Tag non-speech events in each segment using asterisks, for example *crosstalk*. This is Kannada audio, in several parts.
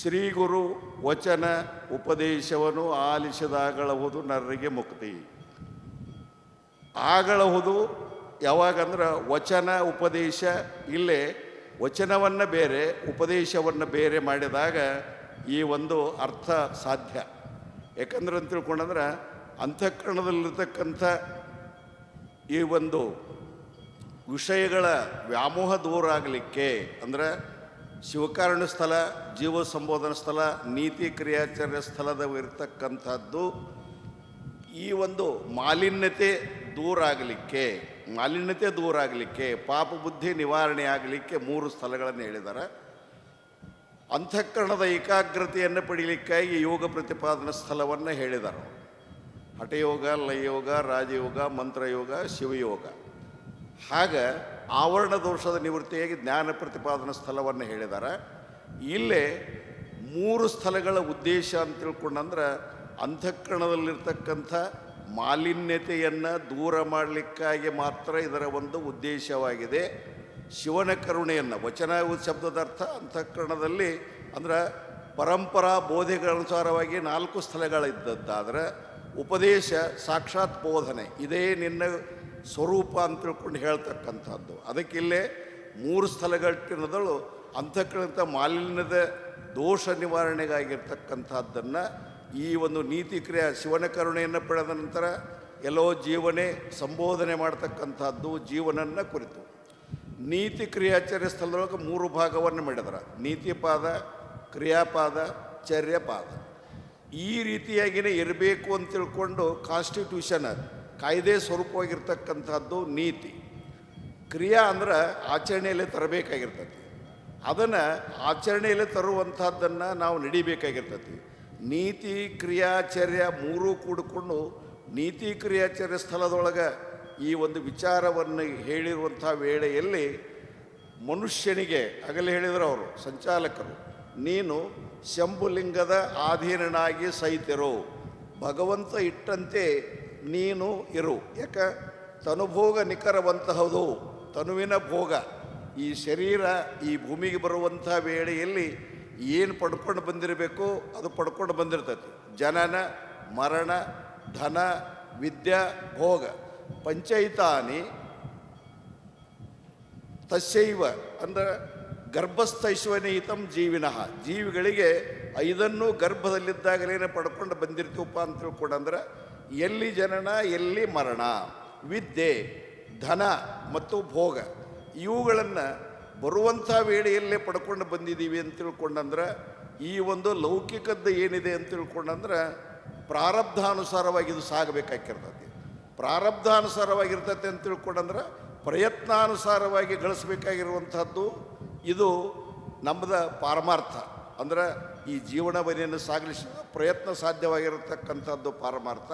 ಶ್ರೀ ಗುರು ವಚನ ಉಪದೇಶವನ್ನು ಆಲಿಸಿದಾಗಳಹುದು ನರರಿಗೆ ಮುಕ್ತಿ. ಆಗಳಹುದು ಯಾವಾಗಂದ್ರೆ ವಚನ ಉಪದೇಶ ಇಲ್ಲೇ ವಚನವನ್ನು ಬೇರೆ, ಉಪದೇಶವನ್ನು ಬೇರೆ ಮಾಡಿದಾಗ ಈ ಒಂದು ಅರ್ಥ ಸಾಧ್ಯ. ಯಾಕಂದ್ರೆ ಅಂತ ತಿಳ್ಕೊಂಡಂದ್ರೆ ಅಂತಃಕರಣದಲ್ಲಿರ್ತಕ್ಕಂಥ ಈ ಒಂದು ವಿಷಯಗಳ ವ್ಯಾಮೋಹ ದೂರ ಆಗಲಿಕ್ಕೆ ಅಂದರೆ ಶಿವಕಾರಣ ಸ್ಥಳ, ಜೀವ ಸಂಬೋಧನ ಸ್ಥಳ, ನೀತಿ ಕ್ರಿಯಾಚರ್ಯ ಸ್ಥಳದ ಇರತಕ್ಕಂಥದ್ದು. ಈ ಒಂದು ಮಾಲಿನ್ಯತೆ ದೂರ ಆಗಲಿಕ್ಕೆ, ಮಾಲಿನ್ಯತೆ ದೂರ ಆಗಲಿಕ್ಕೆ, ಪಾಪ ಬುದ್ಧಿ ನಿವಾರಣೆ ಆಗಲಿಕ್ಕೆ ಮೂರು ಸ್ಥಳಗಳನ್ನು ಹೇಳಿದ್ದಾರೆ. ಅಂತಃಕರಣದ ಏಕಾಗ್ರತೆಯನ್ನು ಪಡೀಲಿಕ್ಕಾಗಿ ಯೋಗ ಪ್ರತಿಪಾದನಾ ಸ್ಥಳವನ್ನು ಹೇಳಿದರು ಹಠಯೋಗ, ಲಯಯೋಗ, ರಾಜಯೋಗ, ಮಂತ್ರಯೋಗ, ಶಿವಯೋಗ. ಹಾಗ ಆವರಣ ದೋಷದ ನಿವೃತ್ತಿಯಾಗಿ ಜ್ಞಾನ ಪ್ರತಿಪಾದನಾ ಸ್ಥಳವನ್ನು ಹೇಳಿದ್ದಾರೆ ಇಲ್ಲೇ ಮೂರು ಸ್ಥಳಗಳ ಉದ್ದೇಶ ಅಂತ ತಿಳ್ಕೊಂಡಂದ್ರೆ ಅಂತಃಕರಣದಲ್ಲಿರ್ತಕ್ಕಂಥ ಮಾಲಿನ್ಯತೆಯನ್ನು ದೂರ ಮಾಡಲಿಕ್ಕಾಗಿ ಮಾತ್ರ ಇದರ ಒಂದು ಉದ್ದೇಶವಾಗಿದೆ. ಶಿವನ ಕರುಣೆಯನ್ನು, ವಚನ ಶಬ್ದದ ಅರ್ಥ ಅಂತಃಕರಣದಲ್ಲಿ ಅಂದ್ರೆ ಪರಂಪರಾ ಬೋಧೆಗಳನುಸಾರವಾಗಿ ನಾಲ್ಕು ಸ್ಥಳಗಳಿದ್ದದ್ದಾದರೆ ಉಪದೇಶ, ಸಾಕ್ಷಾತ್ ಬೋಧನೆ, ಇದೇ ನಿನ್ನ ಸ್ವರೂಪ ಅಂತ ತಿಳ್ಕೊಂಡು ಹೇಳ್ತಕ್ಕಂಥದ್ದು. ಅದಕ್ಕಿಲ್ಲೇ ಮೂರು ಸ್ಥಳಗಳಿಟ್ಟಿರೋದಳು ಅಂಥಕ್ಕಂಥ ಮಾಲಿನ್ಯದ ದೋಷ ನಿವಾರಣೆಗಾಗಿರ್ತಕ್ಕಂಥದ್ದನ್ನು ಈ ಒಂದು ನೀತಿ ಕ್ರಿಯೆ ಶಿವನ ಕರುಣೆಯನ್ನು ಪಡೆದ ನಂತರ ಎಲ್ಲೋ ಜೀವನೇ ಸಂಬೋಧನೆ ಮಾಡ್ತಕ್ಕಂಥದ್ದು ಜೀವನನ್ನು ಕುರಿತು. ನೀತಿ ಕ್ರಿಯಾಚರ್ಯ ಸ್ಥಳದೊಳಗೆ ಮೂರು ಭಾಗವನ್ನು ಮಾಡಿದ್ರ. ನೀತಿಪಾದ ಕ್ರಿಯಾಪಾದ ಚರ್ಯಪಾದ ಈ ರೀತಿಯಾಗಿನೇ ಇರಬೇಕು ಅಂತ ತಿಳ್ಕೊಂಡು ಕಾನ್ಸ್ಟಿಟ್ಯೂಷನ್ ಕಾಯ್ದೆ ಸ್ವರೂಪವಾಗಿರ್ತಕ್ಕಂಥದ್ದು ನೀತಿ. ಕ್ರಿಯಾ ಅಂದ್ರೆ ಆಚರಣೆಯಲ್ಲಿ ತರಬೇಕಾಗಿರ್ತೈತಿ. ಅದನ್ನು ಆಚರಣೆಯಲ್ಲಿ ತರುವಂಥದ್ದನ್ನು ನಾವು ನಡಿಬೇಕಾಗಿರ್ತೈತಿ. ನೀತಿ, ಕ್ರಿಯಾಚರ್ಯ ಮೂರೂ ಕೂಡಿಕೊಂಡು ನೀತಿ, ಕ್ರಿಯಾಚರ್ಯ ಸ್ಥಳದೊಳಗೆ ಈ ಒಂದು ವಿಚಾರವನ್ನು ಹೇಳಿರುವಂಥ ವೇಳೆಯಲ್ಲಿ ಮನುಷ್ಯನಿಗೆ, ಆಗಲೇ ಹೇಳಿದರು ಅವರು, ಸಂಚಾಲಕರು, ನೀನು ಶಂಭುಲಿಂಗದ ಆಧೀನನಾಗಿ ಸಹಿತರು ಭಗವಂತ ಇಟ್ಟಂತೆ ನೀನು ಇರು. ಯಾಕ? ತನುಭೋಗ ನಿಖರವಂತಹದು. ತನುವಿನ ಭೋಗ. ಈ ಶರೀರ ಈ ಭೂಮಿಗೆ ಬರುವಂಥ ವೇಳೆಯಲ್ಲಿ ಏನು ಪಡ್ಕೊಂಡು ಬಂದಿರಬೇಕು ಅದು ಪಡ್ಕೊಂಡು ಬಂದಿರ್ತೈತಿ. ಜನನ, ಮರಣ, ಧನ, ವಿದ್ಯಾ, ಭೋಗ. ಪಂಚೈತಾನಿ ತಸ್ಯೈವ ಅಂದ್ರೆ ಗರ್ಭಸ್ಥೈಶ್ವನೀತಂ ಜೀವಿನಃ. ಜೀವಿಗಳಿಗೆ ಐದನ್ನು ಗರ್ಭದಲ್ಲಿದ್ದಾಗಲೇನೆ ಪಡ್ಕೊಂಡು ಬಂದಿರ್ತೀವಪ್ಪ ಅಂತ ತಿಳ್ಕೊಂಡಂದ್ರೆ ಎಲ್ಲಿ ಜನನ, ಎಲ್ಲಿ ಮರಣ? ವಿದ್ಯೆ, ಧನ ಮತ್ತು ಭೋಗ. ಇವುಗಳನ್ನು ಬರುವಂಥ ವೇಳೆಯಲ್ಲೇ ಪಡ್ಕೊಂಡು ಬಂದಿದ್ದೀವಿ ಅಂತ ತಿಳ್ಕೊಂಡಂದ್ರೆ, ಈ ಒಂದು ಲೌಕಿಕದ್ದು ಏನಿದೆ ಅಂತ ತಿಳ್ಕೊಂಡಂದ್ರೆ, ಪ್ರಾರಬ್ಧಾನುಸಾರವಾಗಿ ಇದು ಸಾಗಬೇಕಾಗಿರ್ತೈತಿ ಪ್ರಾರಬ್ಧಾನುಸಾರವಾಗಿರ್ತೈತೆ ಅಂತ ತಿಳ್ಕೊಂಡಂದ್ರೆ, ಪ್ರಯತ್ನಾನುಸಾರವಾಗಿ ಗಳಿಸ್ಬೇಕಾಗಿರುವಂಥದ್ದು ಇದು ನಮ್ಮದ ಪಾರಮಾರ್ಥ. ಅಂದ್ರೆ ಈ ಜೀವನವನಿಯನ್ನು ಸಾಗಲಿಸಿದ ಪ್ರಯತ್ನ ಸಾಧ್ಯವಾಗಿರತಕ್ಕಂಥದ್ದು ಪಾರಮಾರ್ಥ,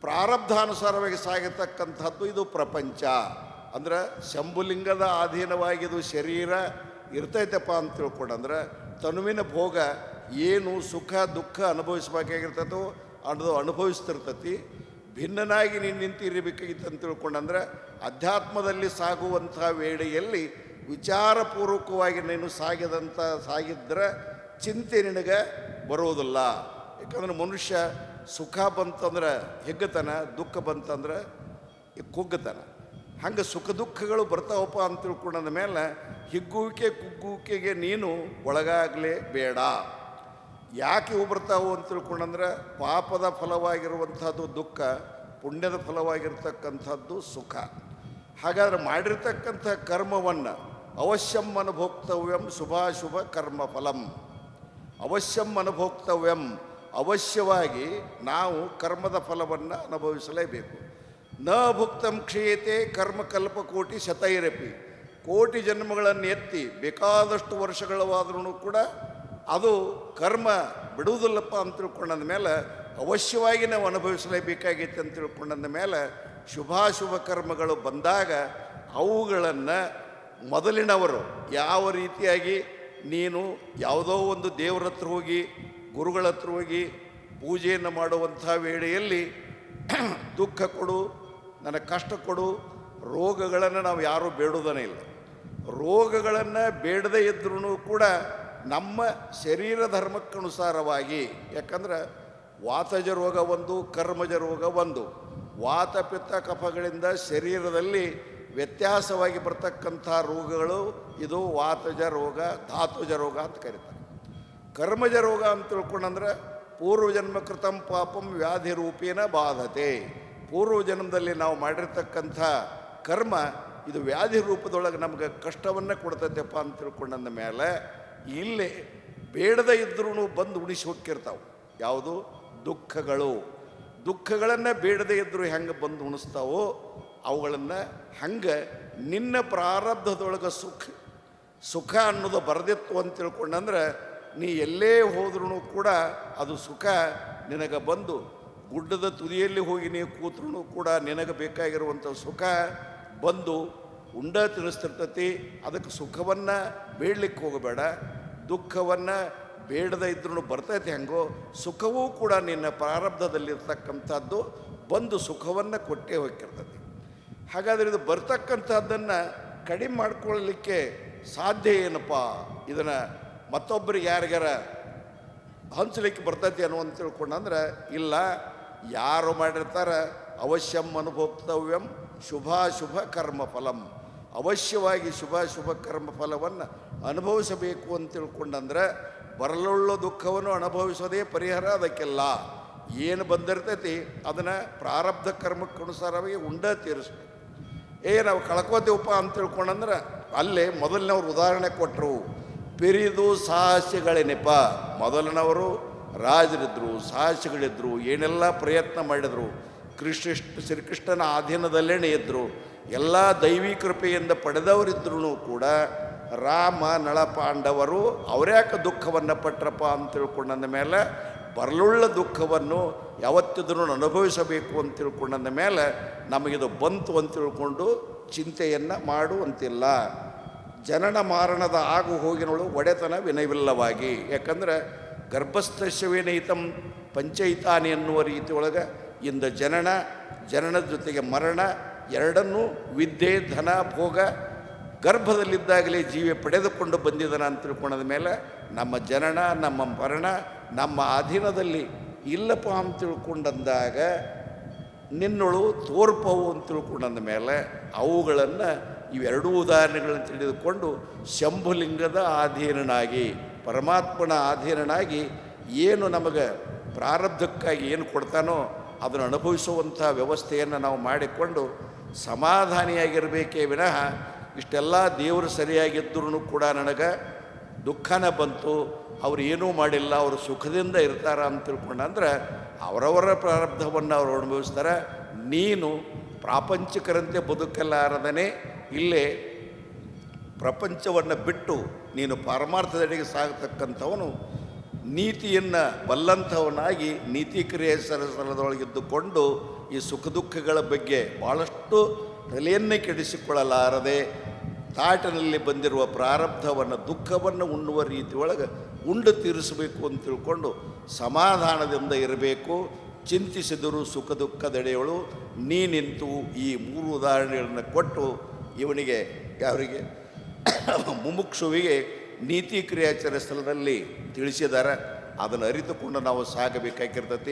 ಪ್ರಾರಬ್ಧಾನುಸಾರವಾಗಿ ಸಾಗಿರ್ತಕ್ಕಂಥದ್ದು ಇದು ಪ್ರಪಂಚ. ಅಂದ್ರೆ ಶಂಭುಲಿಂಗದ ಅಧೀನವಾಗಿ ಇದು ಶರೀರ ಇರ್ತೈತಪ್ಪ ಅಂತ ತಿಳ್ಕೊಂಡಂದ್ರೆ ತನುವಿನ ಭೋಗ ಏನು ಸುಖ ದುಃಖ ಅನುಭವಿಸ್ಬೇಕಾಗಿರ್ತದೋ ಅನ್ನೋದು ಅನುಭವಿಸ್ತಿರ್ತತಿ. ಭಿನ್ನನಾಗಿ ನೀನು ನಿಂತಿರಬೇಕಾಗಿತ್ತು ಅಂತ ತಿಳ್ಕೊಂಡಂದ್ರೆ ಅಧ್ಯಾತ್ಮದಲ್ಲಿ ಸಾಗುವಂಥ ವೇಳೆಯಲ್ಲಿ ವಿಚಾರಪೂರ್ವಕವಾಗಿ ನೀನು ಸಾಗಿದಂಥ ಸಾಗಿದ್ರೆ ಚಿಂತೆ ನಿನಗೆ ಬರೋದಿಲ್ಲ. ಯಾಕಂದ್ರೆ ಮನುಷ್ಯ ಸುಖ ಬಂತಂದ್ರೆ ಹೆಗ್ಗತನ, ದುಃಖ ಬಂತಂದ್ರೆ ಕುಗ್ಗತನ. ಹಂಗೆ ಸುಖ ದುಃಖಗಳು ಬರ್ತಾವಪ್ಪ ಅಂತ ತಿಳ್ಕೊಂಡಂದ ಮೇಲೆ ಹಿಗ್ಗುವಿಕೆ, ಕುಗ್ಗುವಿಕೆಗೆ ನೀನು ಒಳಗಾಗಲೇ ಬೇಡ. ಯಾಕೆ ಇವು ಬರ್ತಾವು ಅಂತ ತಿಳ್ಕೊಂಡಂದ್ರೆ ಪಾಪದ ಫಲವಾಗಿರುವಂಥದ್ದು ದುಃಖ, ಪುಣ್ಯದ ಫಲವಾಗಿರ್ತಕ್ಕಂಥದ್ದು ಸುಖ. ಹಾಗಾದ್ರೆ ಮಾಡಿರ್ತಕ್ಕಂಥ ಕರ್ಮವನ್ನು ಅವಶ್ಯಂ ಅನುಭೋಕ್ತವ್ಯಂ ಶುಭಾಶುಭ ಕರ್ಮ ಫಲಂ. ಅವಶ್ಯಂ ಅನುಭೋಕ್ತವ್ಯಂ ಅವಶ್ಯವಾಗಿ ನಾವು ಕರ್ಮದ ಫಲವನ್ನು ಅನುಭವಿಸಲೇಬೇಕು. ನ ಭುಕ್ತಂ ಕ್ಷೀಯತೆ ಕರ್ಮ ಕಲ್ಪಕೋಟಿ ಶತೈರಪಿ. ಕೋಟಿ ಜನ್ಮಗಳನ್ನು ಎತ್ತಿ ಬೇಕಾದಷ್ಟು ವರ್ಷಗಳವಾದ್ರೂ ಕೂಡ ಅದು ಕರ್ಮ ಬಿಡುವುದಿಲ್ಲಪ್ಪ ಅಂತ ತಿಳ್ಕೊಂಡಂದ ಮೇಲೆ ಅವಶ್ಯವಾಗಿ ನಾವು ಅನುಭವಿಸಲೇಬೇಕಾಗಿತ್ತು ಅಂತ ತಿಳ್ಕೊಂಡಂದ ಮೇಲೆ ಶುಭಾಶುಭ ಕರ್ಮಗಳು ಬಂದಾಗ ಅವುಗಳನ್ನು ಮೊದಲಿನವರು ಯಾವ ರೀತಿಯಾಗಿ ನೀನು ಯಾವುದೋ ಒಂದು ದೇವರ ಹತ್ರ ಹೋಗಿ, ಗುರುಗಳ ಹತ್ರ ಹೋಗಿ ಪೂಜೆಯನ್ನು ಮಾಡುವಂಥ ವೇಳೆಯಲ್ಲಿ *clears throat* ದುಃಖ ಕೊಡು, ನನಗೆ ಕಷ್ಟ ಕೊಡು, ರೋಗಗಳನ್ನು ನಾವು ಯಾರೂ ಬೇಡುವುದನೇ ಇಲ್ಲ. ರೋಗಗಳನ್ನು ಬೇಡದೇ ಇದ್ರೂ ಕೂಡ ನಮ್ಮ ಶರೀರ ಧರ್ಮಕ್ಕನುಸಾರವಾಗಿ, ಯಾಕಂದ್ರೆ ವಾತಜ ರೋಗ ಒಂದು, ಕರ್ಮಜ ರೋಗ ಒಂದು. ವಾತ ಪಿತ್ತ ಕಫಗಳಿಂದ ಶರೀರದಲ್ಲಿ ವ್ಯತ್ಯಾಸವಾಗಿ ಬರ್ತಕ್ಕಂಥ ರೋಗಗಳು ಇದು ವಾತಜ ರೋಗ, ಧಾತುಜ ರೋಗ ಅಂತ ಕರೀತಾರೆ. ಕರ್ಮಜ ರೋಗ ಅಂತ ತಿಳ್ಕೊಂಡಂದ್ರೆ ಪೂರ್ವಜನ್ಮ ಕೃತಂ ಪಾಪಂ ವ್ಯಾಧಿ ರೂಪೇನ ಬಾಧತೆ. ಪೂರ್ವ ಜನ್ಮದಲ್ಲಿ ನಾವು ಮಾಡಿರ್ತಕ್ಕಂಥ ಕರ್ಮ ಇದು ವ್ಯಾಧಿ ರೂಪದೊಳಗೆ ನಮಗೆ ಕಷ್ಟವನ್ನು ಕೊಡ್ತೈತೆಪ್ಪ ಅಂತ ತಿಳ್ಕೊಂಡಂದ ಮೇಲೆ ಇಲ್ಲಿ ಬೇಡದ ಇದ್ರೂ ಬಂದು ಉಣಿಸಿ ಹೋಗಿರ್ತಾವೆ ಯಾವುದು? ದುಃಖಗಳು. ದುಃಖಗಳನ್ನು ಬೇಡದೇ ಇದ್ದರೂ ಹೆಂಗೆ ಬಂದು ಉಣಿಸ್ತಾವೋ ಅವುಗಳನ್ನು ಹಂಗೆ ನಿನ್ನ ಪ್ರಾರಬ್ಧದೊಳಗೆ ಸುಖ ಸುಖ ಅನ್ನೋದು ಬರದಿತ್ತು ಅಂತ ತಿಳ್ಕೊಂಡಂದ್ರೆ ನೀ ಎಲ್ಲೇ ಹೋದ್ರೂ ಕೂಡ ಅದು ಸುಖ ನಿನಗೆ ಬಂದು ಗುಡ್ಡದ ತುದಿಯಲ್ಲಿ ಹೋಗಿ ನೀ ಕೂತ್ರೂ ಕೂಡ ನಿನಗೆ ಬೇಕಾಗಿರುವಂಥ ಸುಖ ಬಂದು ಉಂಡ ತಿನ್ನಿಸ್ತಿರ್ತತಿ ಅದಕ್ಕೆ ಸುಖವನ್ನು ಬೇಡಲಿಕ್ಕೆ ಹೋಗಬೇಡ. ದುಃಖವನ್ನು ಬೇಡದ ಇದ್ರೂ ಬರ್ತೈತೆ ಹೆಂಗೋ, ಸುಖವೂ ಕೂಡ ನಿನ್ನ ಪ್ರಾರಬ್ಧದಲ್ಲಿರ್ತಕ್ಕಂಥದ್ದು ಬಂದು ಸುಖವನ್ನು ಕೊಟ್ಟೇ ಹೋಗಿರ್ತತಿ ಹಾಗಾದರೆ ಇದು ಬರ್ತಕ್ಕಂಥದ್ದನ್ನು ಕಡಿಮೆ ಮಾಡ್ಕೊಳ್ಲಿಕ್ಕೆ ಸಾಧ್ಯ ಏನಪ್ಪ? ಇದನ್ನು ಮತ್ತೊಬ್ಬರಿಗೆ ಯಾರಿಗಾರ ಹಂಚಲಿಕ್ಕೆ ಬರ್ತೈತಿ ಅನ್ನುವಂತ ತಿಳ್ಕೊಂಡಂದ್ರೆ ಇಲ್ಲ, ಯಾರು ಮಾಡಿರ್ತಾರೆ, ಅವಶ್ಯಂ ಅನುಭೋಕ್ತವ್ಯಂ ಶುಭಾಶುಭ ಕರ್ಮ ಫಲಂ. ಅವಶ್ಯವಾಗಿ ಶುಭಾಶುಭ ಶುಭ ಕರ್ಮ ಫಲವನ್ನು ಅನುಭವಿಸಬೇಕು ಅಂತ ತಿಳ್ಕೊಂಡಂದ್ರೆ ಬರಲುಳ್ಳ ದುಃಖವನ್ನು ಅನುಭವಿಸೋದೇ ಪರಿಹಾರ ಅದಕ್ಕೆಲ್ಲ. ಏನು ಬಂದಿರ್ತೈತಿ, ಅದನ್ನು ಪ್ರಾರಬ್ಧ ಕರ್ಮಕ್ಕನುಸಾರವಾಗಿ ಉಂಡ ತೀರಿಸ್ಬೇಕು. ಏ, ನಾವು ಕಳ್ಕೋತೀವಪ್ಪ ಅಂತ ತಿಳ್ಕೊಂಡಂದ್ರೆ ಅಲ್ಲೇ ಮೊದಲಿನವ್ರು ಉದಾಹರಣೆ ಕೊಟ್ಟರು ಪಿರಿದು ಸಾಹಸಿಗಳೇನಪ್ಪ. ಮೊದಲಿನವರು ರಾಜರಿದ್ದರು ಸಾಹಸಿಗಳಿದ್ದರು ಏನೆಲ್ಲ ಪ್ರಯತ್ನ ಮಾಡಿದರು. ಕೃಷ್ಣ ಶ್ರೀಕೃಷ್ಣನ ಅಧೀನದಲ್ಲೇ ಇದ್ದರು ಎಲ್ಲ ದೈವಿ ಕೃಪೆಯಿಂದ ಪಡೆದವರಿದ್ರೂ ಕೂಡ ರಾಮ ನಳ ಪಾಂಡವರು ಅವ್ರ್ಯಾಕೆ ದುಃಖವನ್ನು ಪಟ್ರಪ್ಪ ಅಂತ ತಿಳ್ಕೊಂಡಂದ ಮೇಲೆ ಬರಲುಳ್ಳ ದುಃಖವನ್ನು ಯಾವತ್ತಿದ್ರೂ ಅನುಭವಿಸಬೇಕು ಅಂತ ತಿಳ್ಕೊಂಡಂದ ಮೇಲೆ ನಮಗಿದು ಬಂತು ಅಂತ ತಿಳ್ಕೊಂಡು ಚಿಂತೆಯನ್ನು ಮಾಡುವಂತಿಲ್ಲ ಜನನ ಮಾರಣದ ಆಗು ಹೋಗಿನಳು ಒಡೆತನ ವಿನಯವಿಲ್ಲವಾಗಿ. ಯಾಕಂದ್ರೆ ಗರ್ಭಸ್ಥಶ್ಯವೇನಹಿತಂ ಪಂಚೈತಾನಿ ಎನ್ನುವ ರೀತಿ ಒಳಗೆ ಇಂದ ಜನನ, ಜನನದ ಜೊತೆಗೆ ಮರಣ ಎರಡನ್ನೂ ವಿದ್ಯೆ, ಧನ, ಭೋಗ ಗರ್ಭದಲ್ಲಿದ್ದಾಗಲೇ ಜೀವಿ ಪಡೆದುಕೊಂಡು ಬಂದಿದ್ದಾನೆ ಅಂತ ತಿಳ್ಕೊಂಡ ಮೇಲೆ ನಮ್ಮ ಜನನ, ನಮ್ಮ ಮರಣ, ನಮ್ಮ ಅಧೀನದಲ್ಲಿ ಇಲ್ಲಪ್ಪ ಅಂತ ತಿಳ್ಕೊಂಡಂದಾಗ ನಿನ್ನೊಳು ತೋರ್ಪವು ಅಂತ ತಿಳ್ಕೊಂಡಂದ ಮೇಲೆ ಅವುಗಳನ್ನು ಇವೆರಡೂ ಉದಾಹರಣೆಗಳನ್ನು ತಿಳಿದುಕೊಂಡು ಶಂಭುಲಿಂಗದ ಅಧೀನನಾಗಿ, ಪರಮಾತ್ಮನ ಅಧೀನನಾಗಿ ಏನು ನಮಗೆ ಪ್ರಾರಬ್ಧಕ್ಕಾಗಿ ಏನು ಕೊಡ್ತಾನೋ ಅದನ್ನು ಅನುಭವಿಸುವಂಥ ವ್ಯವಸ್ಥೆಯನ್ನು ನಾವು ಮಾಡಿಕೊಂಡು ಸಮಾಧಾನಿಯಾಗಿರಬೇಕೇ ವಿನಃ ಇಷ್ಟೆಲ್ಲ ದೇವರು ಸರಿಯಾಗಿದ್ದರೂ ಕೂಡ ನನಗೆ ದುಃಖನ ಬಂತು, ಅವ್ರು ಏನೂ ಮಾಡಿಲ್ಲ, ಅವರು ಸುಖದಿಂದ ಇರ್ತಾರ ಅಂತ ತಿಳ್ಕೊಂಡಂದ್ರೆ ಅವರವರ ಪ್ರಾರಬ್ಧವನ್ನು ಅವರು ಅನುಭವಿಸ್ತಾರೆ. ನೀನು ಪ್ರಾಪಂಚಿಕರಂತೆ ಬದುಕಲಾರದನೇ ಇಲ್ಲೇ ಪ್ರಪಂಚವನ್ನು ಬಿಟ್ಟು ನೀನು ಪಾರಮಾರ್ಥದೆಡೆಗೆ ಸಾಗತಕ್ಕಂಥವನು, ನೀತಿಯನ್ನು ಬಲ್ಲಂಥವನಾಗಿ ನೀತಿ ಕ್ರಿಯೆ ಸರಸರದೊಳಗಿದ್ದುಕೊಂಡು ಈ ಸುಖ ದುಃಖಗಳ ಬಗ್ಗೆ ಭಾಳಷ್ಟು ತಲೆಯನ್ನೇ ಕೆಡಿಸಿಕೊಳ್ಳಲಾರದೆ ತಾಟಿನಲ್ಲಿ ಬಂದಿರುವ ಪ್ರಾರಬ್ಧವನ್ನು, ದುಃಖವನ್ನು ಉಣ್ಣುವ ರೀತಿ ಒಳಗೆ ಉಂಡು ತೀರಿಸಬೇಕು ಅಂತ ತಿಳ್ಕೊಂಡು ಸಮಾಧಾನದಿಂದ ಇರಬೇಕು. ಚಿಂತಿಸಿದರೂ ಸುಖ ದುಃಖದೆಡೆಯವಳು ನೀ ನಿಂತು ಈ ಮೂರು ಉದಾಹರಣೆಗಳನ್ನು ಕೊಟ್ಟು ಇವನಿಗೆ ಯಾರಿಗೆ ಮುಮುಕ್ಷುವಿಗೆ ನೀತಿ ಕ್ರಿಯಾಚರ ಸ್ಥಳದಲ್ಲಿ ತಿಳಿಸಿದ್ದಾರೆ ಅದನ್ನು ಅರಿತುಕೊಂಡು ನಾವು ಸಾಗಬೇಕಾಗಿರ್ತತಿ.